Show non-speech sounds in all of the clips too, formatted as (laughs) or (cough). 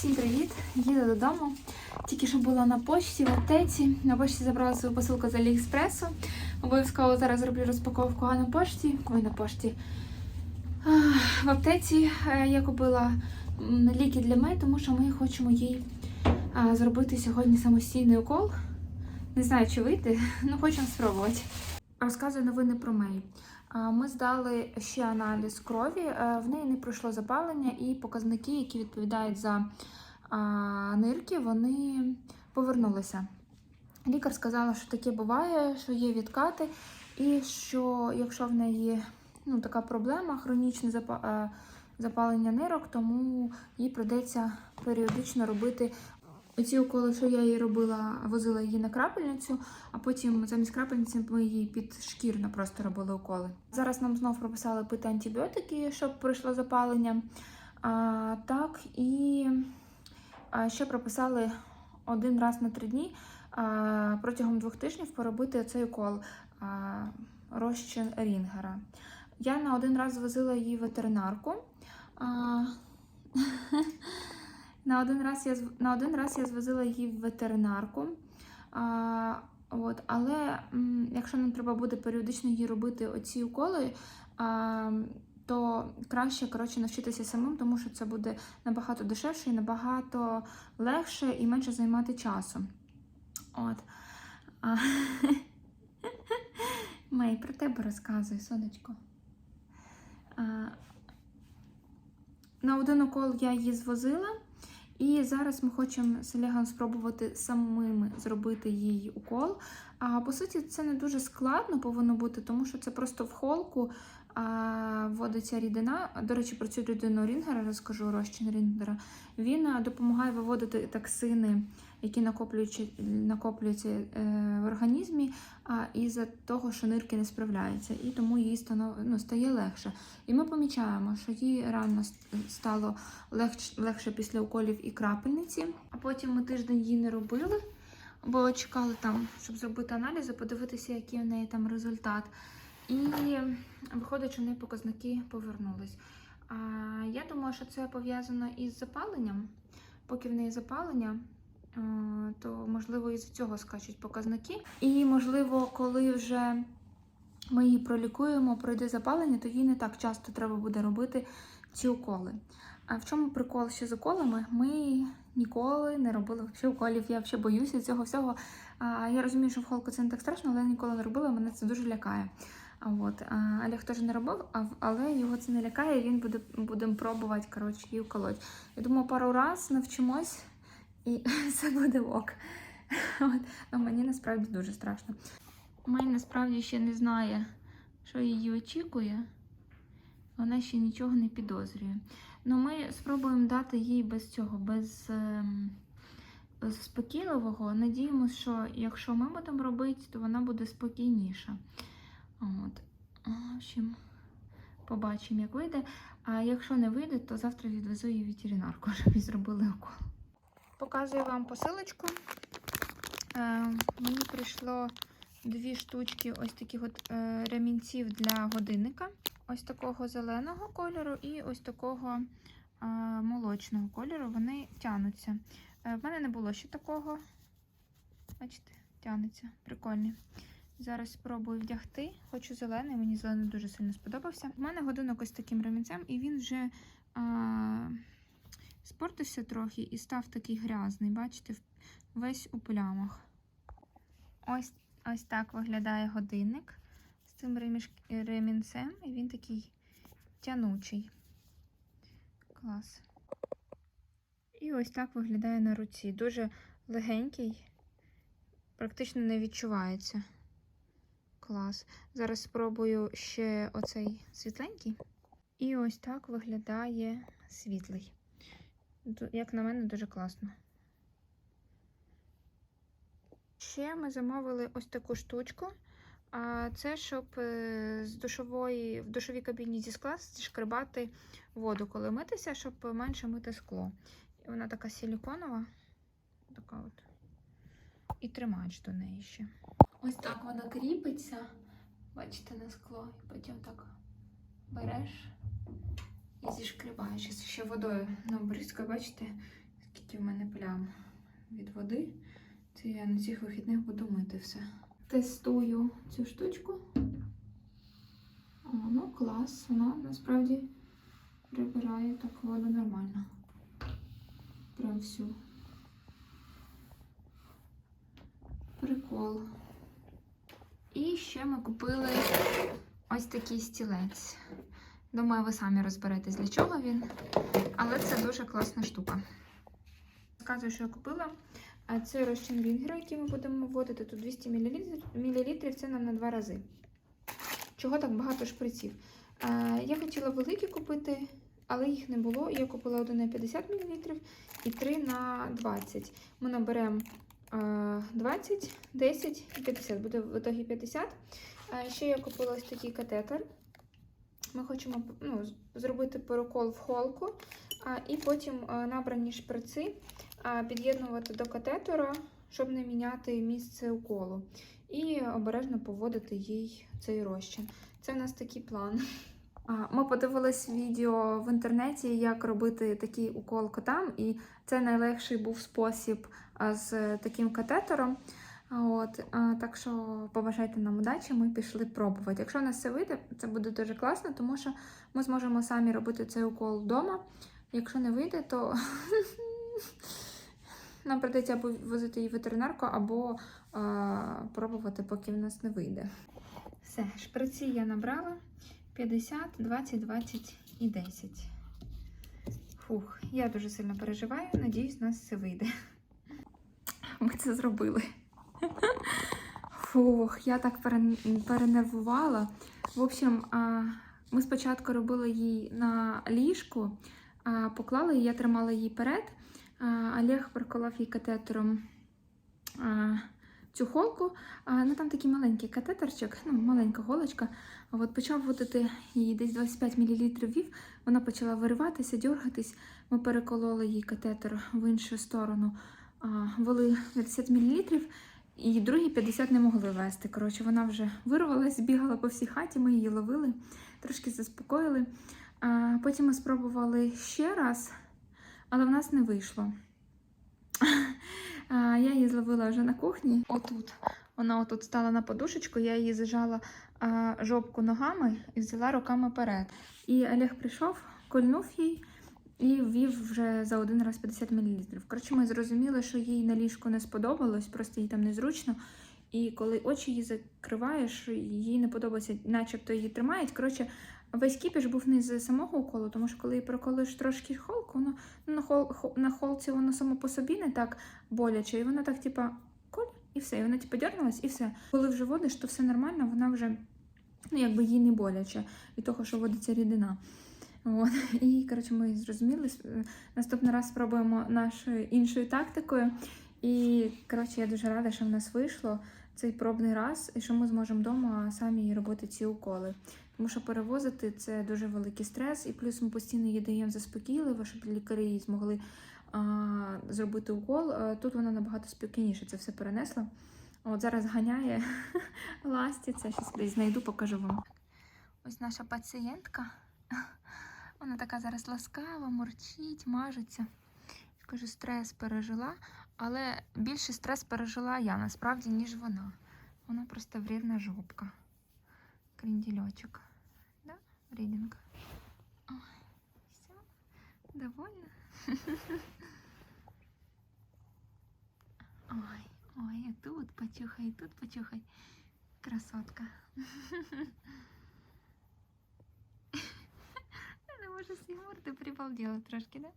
Всім привіт! Їду додому. Тільки що була на почті, в аптеці. На почті забрала свою посилку з Аліекспресу. Обов'язково зараз зроблю розпаковку а на пошті. Ой, на пошті. В аптеці е, я купила ліки для Мей, тому що ми хочемо їй зробити сьогодні самостійний укол. Не знаю, чи вийти, але (laughs) хочемо спробувати. Розказую новини про Мей. Ми здали ще аналіз крові. е, В неї не пройшло запалення, і показники, які відповідають за нирки, вони повернулися. Лікар сказала, що таке буває, що є відкати, і що якщо в неї ну, така проблема, хронічне е, запалення нирок, тому їй прийдеться періодично робити Оці уколи, що я їй робила, возила її на крапельницю, а потім замість крапельниці ми їй під шкірно просто робили уколи. Зараз нам знов прописали пити антибіотики, щоб пройшло запалення. А, так, і а, ще прописали один раз на три дні а, протягом двох тижнів поробити цей укол а, розчин Рінгера. Я на один раз звозила її в ветеринарку. А, (laughs) на один раз я на один раз я звозила її в ветеринарку. А, от, але якщо нам треба буде періодично їй робити оці уколи, а, то краще коротше, навчитися самим, тому що це буде набагато дешевше і набагато легше і менше займати часу. От. А, (laughs) Мей, про тебе розказуй, сонечко. А, на один укол я її звозила. І зараз ми хочемо з спробувати самими зробити їй укол. А по суті, це не дуже складно повинно бути, тому що це просто в холку а, вводиться рідина. До речі, про цю рідину Рінгера розкажу розчин Рінгера. Він допомагає виводити токсини, які накоплюються, накоплюються е, в організмі, а, із-за того, що нирки не справляються, і тому їй станов, ну, стає легше. І ми помічаємо, що їй рано стало легше, легше після уколів і крапельниці. А потім ми тиждень її не робили, бо чекали там, щоб зробити аналізи, подивитися, який в неї там результат. І виходить, що в неї показники повернулись. А я думаю, що це пов'язано із запаленням. Поки в неї запалення, то можливо із цього скачуть показники. І можливо, коли вже ми її пролікуємо, пройде запалення, то їй не так часто треба буде робити ці уколи. А в чому прикол ще з уколами? Ми ніколи не робили взагалі уколів. Я взагалі боюся цього всього. А, я розумію, що в холку це не так страшно, але я ніколи не робила, мене це дуже лякає. А от а, Олег теж не робив, але його це не лякає, він буде будемо пробувати коротше, її уколоть. Я думаю, пару раз навчимось, і (laughs) все буде ок. От. А мені насправді дуже страшно. Май насправді ще не знає, що її очікує. Вона ще нічого не підозрює. Ну, ми спробуємо дати їй без цього, без ем, заспокійливого. Надіємося, що якщо ми будемо робити, то вона буде спокійніша. От. В общем, побачимо, як вийде. А якщо не вийде, то завтра відвезу її в ветеринарку, (laughs) щоб їй зробили укол. Показую вам посилочку. Е, мені прийшло дві штучки ось таких от е, ремінців для годинника. Ось такого зеленого кольору і ось такого е, молочного кольору. Вони тянуться. В мене не було ще такого. Бачите, тянеться. Прикольний. Зараз спробую вдягти. Хочу зелений, мені зелений дуже сильно сподобався. У мене годинок ось таким ремінцем, і він вже а, спортився трохи і став такий грязний. Бачите, весь у плямах. Ось, ось так виглядає годинник з цим ремінцем, і він такий тянучий. Клас. І ось так виглядає на руці. Дуже легенький, практично не відчувається. Клас. Зараз спробую ще оцей світленький. І ось так виглядає світлий. Як на мене, дуже класно. Ще ми замовили ось таку штучку. А це щоб е, з душової, в душовій кабіні зі скла зішкребати воду, коли митися, щоб менше мити скло. І вона така силіконова. Така от. І тримач до неї ще. Ось так вона кріпиться. Бачите, на скло. І потім так береш і зішкрібаєш. Ще водою набризкою, бачите, бачите, в мене плям від води. Це я на цих вихідних буду мити все. Тестую цю штучку. О, ну клас, вона насправді прибирає так воду нормально. Прям всю. Прикол. І ще ми купили ось такий стілець. Думаю, ви самі розберетесь, для чого він. Але це дуже класна штука. Розказую, що я купила. Це розчин Вінгера, який ми будемо вводити. Тут 200 мл, це нам на два рази. Чого так багато шприців? Я хотіла великі купити, але їх не було. Я купила один на 50 мл і три на 20. Ми наберемо е, 20, 10 і 50. Буде в итогі 50. Е, Ще я купила ось такий катетер. Ми хочемо ну, зробити перекол в холку, а, і потім е, набрані шприци під'єднувати до катетера, щоб не міняти місце уколу. І обережно поводити їй цей розчин. Це в нас такий план. Ми подивились відео в інтернеті, як робити такий укол котам, і це найлегший був спосіб з таким катетером. От, так що побажайте нам удачі, ми пішли пробувати. Якщо у нас все вийде, це буде дуже класно, тому що ми зможемо самі робити цей укол вдома. Якщо не вийде, то (laughs) нам прийдеться або возити її ветеринарку, або а, пробувати, поки в нас не вийде. Все, шприці я набрала 50, 20, 20 і 10. Фух, я дуже сильно переживаю. Надіюсь, у нас все вийде. Ми це зробили. Фух, я так перенервувала. В общем, ми спочатку робили її на ліжку, поклали її, я тримала її перед. Олег приколов їй катетером цю холку. Ну там такий маленький катетерчик, ну, маленька голочка. От почав вводити її десь 25 мл вів. Вона почала вириватися, дергатись. Ми перекололи їй катетер в іншу сторону. А, ввели 50 мл. І другі 50 не могли вести. Коротше, вона вже вирвалась, бігала по всій хаті, ми її ловили, трошки заспокоїли. А, потім ми спробували ще раз, але в нас не вийшло. Я її зловила вже на кухні. Отут. Вона отут стала на подушечку, я її зажала жопку ногами і взяла руками перед. І Олег прийшов, кольнув їй і ввів вже за один раз 50 мл. Коротше, ми зрозуміли, що їй на ліжку не сподобалось, просто їй там незручно. І коли очі її закриваєш, їй не подобається, начебто її тримають. Коротше, весь кіпіш був не з самого уколу, тому що коли проколиш трошки холку, воно ну, на, хол, хо- на холці воно само по собі не так боляче, і воно так, типа, коль, і все. І вона типу, дернулась, і все. Коли вже водиш, то все нормально, вона вже ну, якби їй не боляче від того, що водиться рідина. От. І коротше, ми зрозуміли. е, Наступний раз спробуємо нашою іншою тактикою. І коротше, я дуже рада, що в нас вийшло цей пробний раз, і що ми зможемо вдома самі робити ці уколи. Тому що перевозити це дуже великий стрес, і плюс ми постійно її даємо заспокійливо, щоб лікарі змогли а, зробити укол. А, тут вона набагато спокійніше це все перенесла. От зараз ганяє (laughs) ластиться. Щас десь знайду, покажу вам. Ось наша пацієнтка. Вона така зараз ласкава, мурчить, мажеться. Я кажу, стрес пережила, але більше стрес пережила я насправді, ніж вона. Вона просто вредна жопка. Крендельочок. Да, врединка? Ой, все, довольна? (laughs) Ой, ой, и тут почухай, и тут почухай. Красотка. (laughs) Я не ты з Єгор, ти прибалділа трошки, да?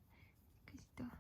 Якось.